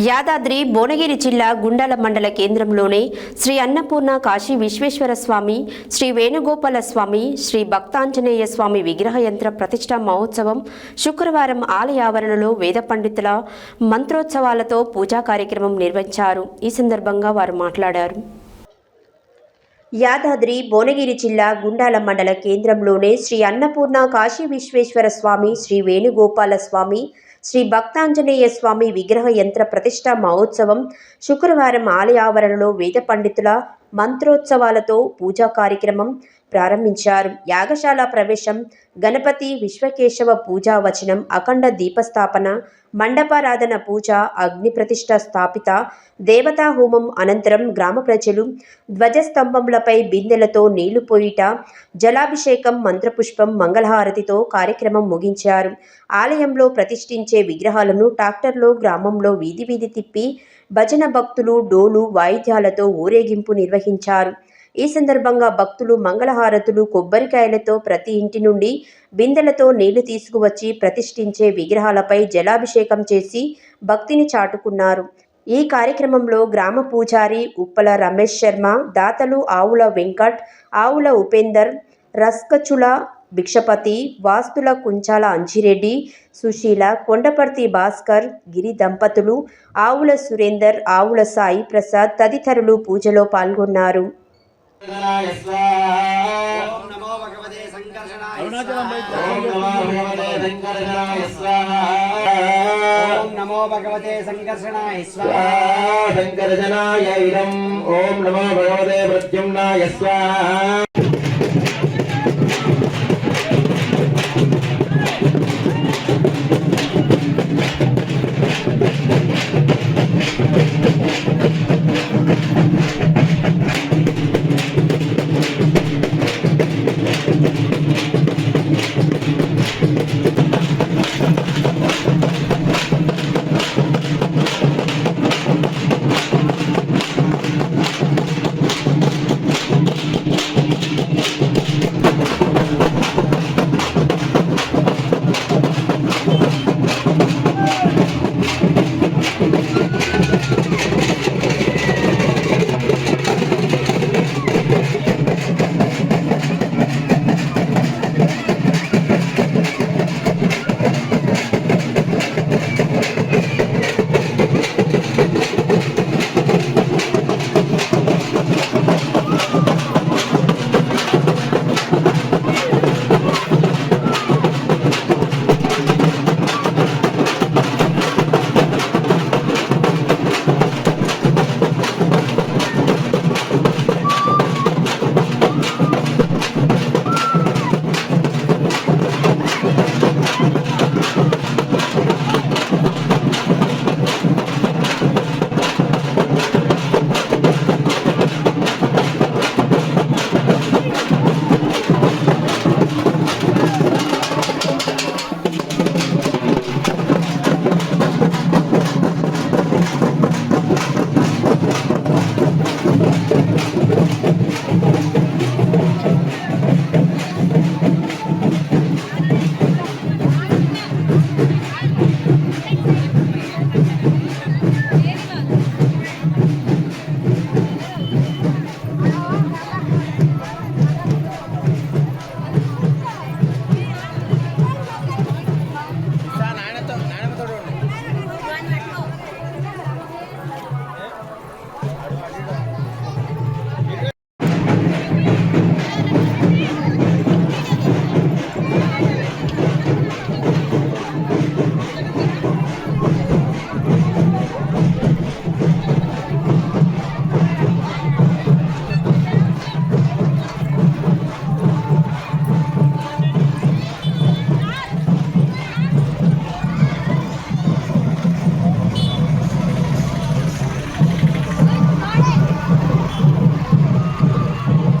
యాదాద్రి భువనగిరి జిల్లా గుండాల మండల కేంద్రంలోని శ్రీ అన్నపూర్ణ కాశీ విశ్వేశ్వర స్వామి శ్రీ వేణుగోపాల స్వామి శ్రీ భక్తాంజనేయ స్వామి విగ్రహ యంత్ర ప్రతిష్టా మహోత్సవం శుక్రవారం ఆలయ ఆవరణలో వేద పండితుల మంత్రోత్సవాలతో పూజా కార్యక్రమం నిర్వహించారు. ఈ సందర్భంగా వారు మాట్లాడారు. యాదాద్రి భువనగిరి జిల్లా గుండాల మండల కేంద్రంలోనే శ్రీ అన్నపూర్ణ కాశీ విశ్వేశ్వర స్వామి శ్రీ వేణుగోపాల స్వామి శ్రీ భక్తాంజనేయ స్వామి విగ్రహ యంత్ర ప్రతిష్టా మహోత్సవం శుక్రవారం ఆలయ ఆవరణలో వేద పండితుల మంత్రోత్సవాలతో పూజా కార్యక్రమం ప్రారంభించారు. యాగశాల ప్రవేశం గణపతి విశ్వకేశవ పూజా వచనం అఖండ దీపస్థాపన మండపారాధన పూజ అగ్ని ప్రతిష్ట స్థాపిత దేవతా హోమం అనంతరం గ్రామ ప్రజలు ధ్వజస్తంభములపై బిందెలతో నీళ్ళు పోయిట జలాభిషేకం మంత్రపుష్పం మంగళహారతితో కార్యక్రమం ముగించారు. ఆలయంలో ప్రతిష్ఠించే విగ్రహాలను ట్రాక్టర్లో గ్రామంలో వీధి వీధి తిప్పి భజన భక్తులు డోలు వాయిద్యాలతో ఊరేగింపు నిర్వహించారు. ఈ సందర్భంగా భక్తులు మంగళహారతులు కొబ్బరికాయలతో ప్రతి ఇంటి నుండి బిందెలతో నీళ్ళు తీసుకువచ్చి ప్రతిష్ఠించే విగ్రహాలపై జలాభిషేకం చేసి భక్తిని చాటుకున్నారు. ఈ కార్యక్రమంలో గ్రామ పూజారి ఉప్పల రమేష్ శర్మ దాతలు ఆవుల వెంకట్ ఆవుల ఉపేందర్ రస్కచుల భిక్షపతి వాస్తుల కుంచాల అంజిరెడ్డి సుశీల కొండపర్తి భాస్కర్ గిరి దంపతులు ఆవుల సురేందర్ ఆవుల సాయి ప్రసాద్ తదితరులు పూజలో పాల్గొన్నారు. నమో భగవతే సంకర్షణాయ ఓం నమో భగవతే శంకరాయ స్వాహా. ఓం నమో భగవతే సంకర్షణాయ స్వాహా శంకరజనాయ ఇదం. ఓం నమో భగవతే ప్రద్యుమ్నాయ స్వాహా.